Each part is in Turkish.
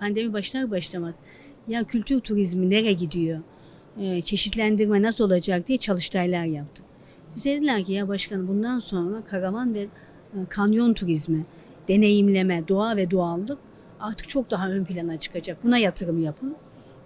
pandemi başlar başlamaz ya kültür turizmi nereye gidiyor? Ee, çeşitlendirme nasıl olacak diye çalıştaylar yaptık. Bize dediler ki ya başkanım bundan sonra karavan ve e, kanyon turizmi, deneyimleme, doğa ve doğallık artık çok daha ön plana çıkacak. Buna yatırım yapın.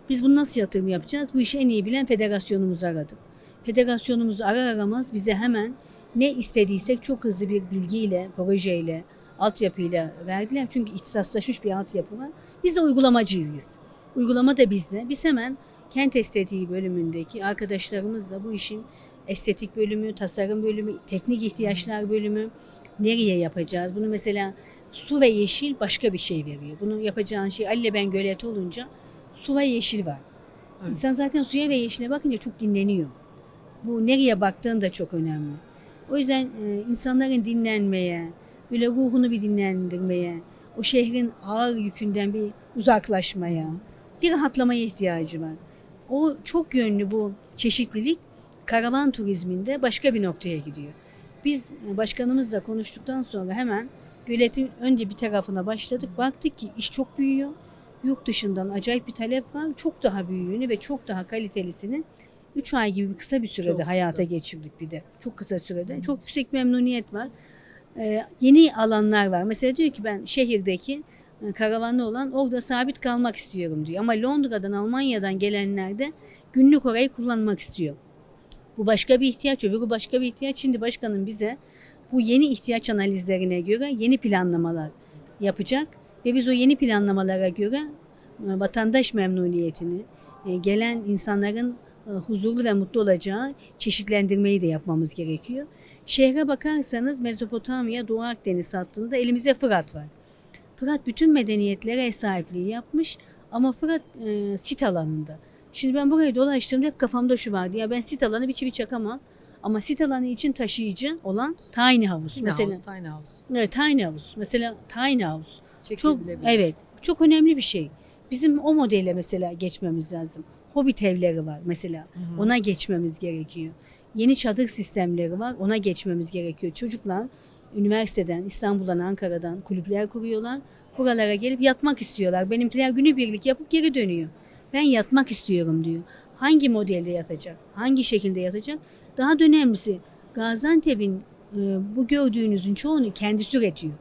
Biz bunu nasıl yatırım yapacağız? Bu işi en iyi bilen federasyonumuzu aradık. Federasyonumuzu arar aramaz bize hemen ne istediysek çok hızlı bir bilgiyle, projeyle, altyapıyla verdiler. Çünkü ihtisaslaşmış bir altyapı var. Biz de uygulamacıyız biz. Uygulama da bizde. Biz hemen kent estetiği bölümündeki arkadaşlarımızla bu işin estetik bölümü, tasarım bölümü, teknik ihtiyaçlar bölümü nereye yapacağız? Bunu mesela su ve yeşil başka bir şey veriyor. Bunu yapacağın şey Ali ile ben gölet olunca su ve yeşil var. Evet. İnsan zaten suya ve yeşile bakınca çok dinleniyor. Bu nereye baktığın da çok önemli. O yüzden e, insanların dinlenmeye, böyle ruhunu bir dinlendirmeye, o şehrin ağır yükünden bir uzaklaşmaya, bir rahatlamaya ihtiyacı var. O çok yönlü bu çeşitlilik karavan turizminde başka bir noktaya gidiyor. Biz e, başkanımızla konuştuktan sonra hemen göletin önce bir tarafına başladık. Baktık ki iş çok büyüyor. Yurt dışından acayip bir talep var. Çok daha büyüğünü ve çok daha kalitelisini 3 ay gibi kısa bir sürede Çok kısa. hayata geçirdik bir de. Çok kısa sürede. Çok yüksek memnuniyet var. Ee, yeni alanlar var. Mesela diyor ki ben şehirdeki e, karavanlı olan orada sabit kalmak istiyorum diyor. Ama Londra'dan, Almanya'dan gelenler de günlük orayı kullanmak istiyor. Bu başka bir ihtiyaç, öbürü başka bir ihtiyaç. Şimdi başkanım bize bu yeni ihtiyaç analizlerine göre yeni planlamalar yapacak ve biz o yeni planlamalara göre e, vatandaş memnuniyetini, e, gelen insanların huzurlu ve mutlu olacağı çeşitlendirmeyi de yapmamız gerekiyor. Şehre bakarsanız Mezopotamya, Doğu Akdeniz hattında elimizde Fırat var. Fırat bütün medeniyetlere ev sahipliği yapmış ama Fırat e, sit alanında. Şimdi ben burayı dolaştığımda hep kafamda şu vardı. Ya ben sit alanı bir çivi çakamam. Ama sit alanı için taşıyıcı olan tiny house. Tiny mesela, house, tiny house. Evet, tiny house. Mesela tiny house. Çok evet. Çok önemli bir şey. Bizim o modele mesela geçmemiz lazım. Hobbit evleri var mesela. Hı hı. Ona geçmemiz gerekiyor. Yeni çadır sistemleri var. Ona geçmemiz gerekiyor. Çocuklar üniversiteden, İstanbul'dan, Ankara'dan kulüpler kuruyorlar. Buralara gelip yatmak istiyorlar. Benimkiler günübirlik yapıp geri dönüyor. Ben yatmak istiyorum diyor. Hangi modelde yatacak? Hangi şekilde yatacak? Daha da önemlisi Gaziantep'in e, bu gördüğünüzün çoğunu kendisi üretiyor.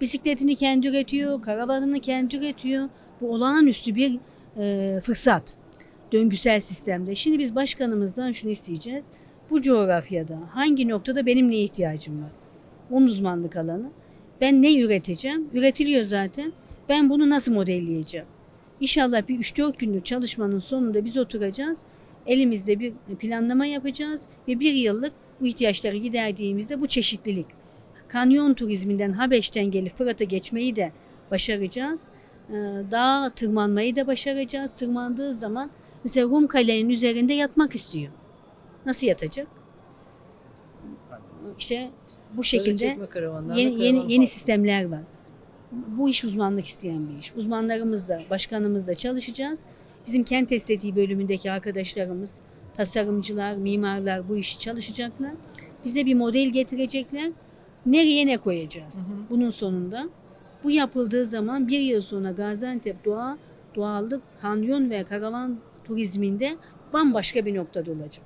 Bisikletini kendi üretiyor, karavanını kendi üretiyor. Bu olağanüstü bir e, fırsat. Döngüsel sistemde. Şimdi biz başkanımızdan şunu isteyeceğiz. Bu coğrafyada hangi noktada benim neye ihtiyacım var? Onun uzmanlık alanı. Ben ne üreteceğim? Üretiliyor zaten. Ben bunu nasıl modelleyeceğim? İnşallah bir 3-4 günlük çalışmanın sonunda biz oturacağız. Elimizde bir planlama yapacağız ve bir yıllık bu ihtiyaçları giderdiğimizde bu çeşitlilik. Kanyon turizminden Habeş'ten gelip Fırat'a geçmeyi de başaracağız. Ee, Dağa tırmanmayı da başaracağız. Tırmandığı zaman mesela Rum Kale'nin üzerinde yatmak istiyor. Nasıl yatacak? İşte bu şekilde yeni, yeni, yeni sistemler var. Bu iş uzmanlık isteyen bir iş. Uzmanlarımızla, başkanımızla çalışacağız. Bizim kent estetiği bölümündeki arkadaşlarımız, tasarımcılar, mimarlar bu işi çalışacaklar. Bize bir model getirecekler. Nereye ne koyacağız? Hı hı. Bunun sonunda. Bu yapıldığı zaman bir yıl sonra Gaziantep doğa, doğallık, kanyon ve karavan turizminde bambaşka bir noktada olacak.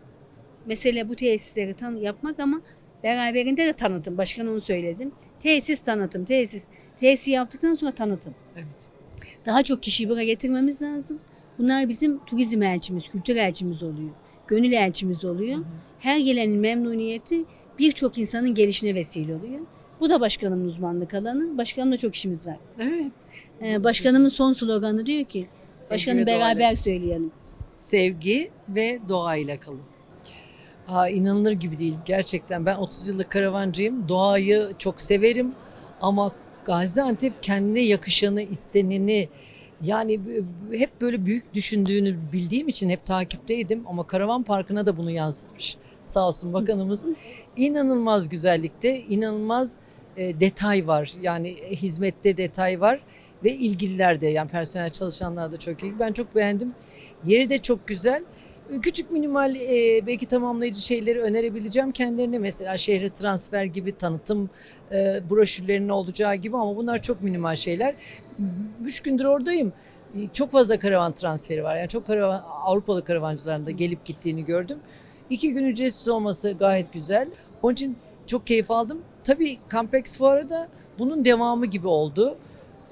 Mesele bu tesisleri tan yapmak ama beraberinde de tanıtım. Başkan onu söyledim. Tesis tanıtım, tesis. Tesis yaptıktan sonra tanıtım. Evet. Daha çok kişiyi buraya getirmemiz lazım. Bunlar bizim turizm elçimiz, kültür elçimiz oluyor. Gönül elçimiz oluyor. Hı hı. Her gelenin memnuniyeti birçok insanın gelişine vesile oluyor. Bu da başkanımın uzmanlık alanı. Başkanımla çok işimiz var. Evet. Ee, başkanımın son sloganı diyor ki, başkanım beraber doğayla- söyleyelim. Sevgi ve doğayla kalın. Aa, inanılır gibi değil gerçekten. Ben 30 yıllık karavancıyım. Doğayı çok severim ama Gaziantep kendine yakışanı, isteneni yani hep böyle büyük düşündüğünü bildiğim için hep takipteydim ama karavan parkına da bunu yansıtmış. Sağ olsun bakanımız. İnanılmaz güzellikte, inanılmaz e, detay var. Yani hizmette detay var ve ilgililer de yani personel çalışanlar da çok iyi. Ben çok beğendim. Yeri de çok güzel. Küçük minimal e, belki tamamlayıcı şeyleri önerebileceğim kendilerine. Mesela şehre transfer gibi tanıtım e, broşürlerinin olacağı gibi ama bunlar çok minimal şeyler. üç gündür oradayım. E, Çok fazla karavan transferi var. Yani çok karavan, Avrupalı karavancıların da gelip gittiğini gördüm. İki gün ücretsiz olması gayet güzel. Onun için çok keyif aldım. Tabii Campex fuarı da bunun devamı gibi oldu.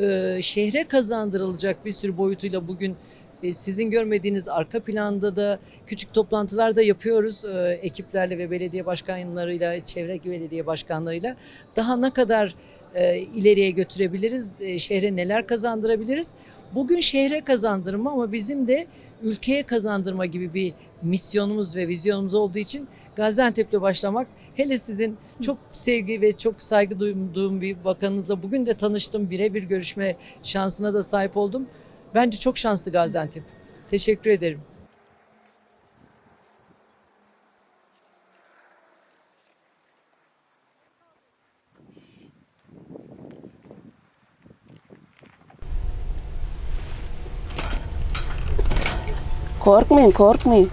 Ee, şehre kazandırılacak bir sürü boyutuyla bugün e, sizin görmediğiniz arka planda da küçük toplantılar da yapıyoruz e, ekiplerle ve belediye başkanlarıyla, çevre belediye başkanlarıyla. Daha ne kadar e, ileriye götürebiliriz, e, şehre neler kazandırabiliriz? Bugün şehre kazandırma ama bizim de ülkeye kazandırma gibi bir misyonumuz ve vizyonumuz olduğu için Gaziantep'le başlamak hele sizin çok sevgi ve çok saygı duyduğum bir bakanınızla bugün de tanıştım. Birebir görüşme şansına da sahip oldum. Bence çok şanslı Gaziantep. Teşekkür ederim. Korkmayın korkmayın.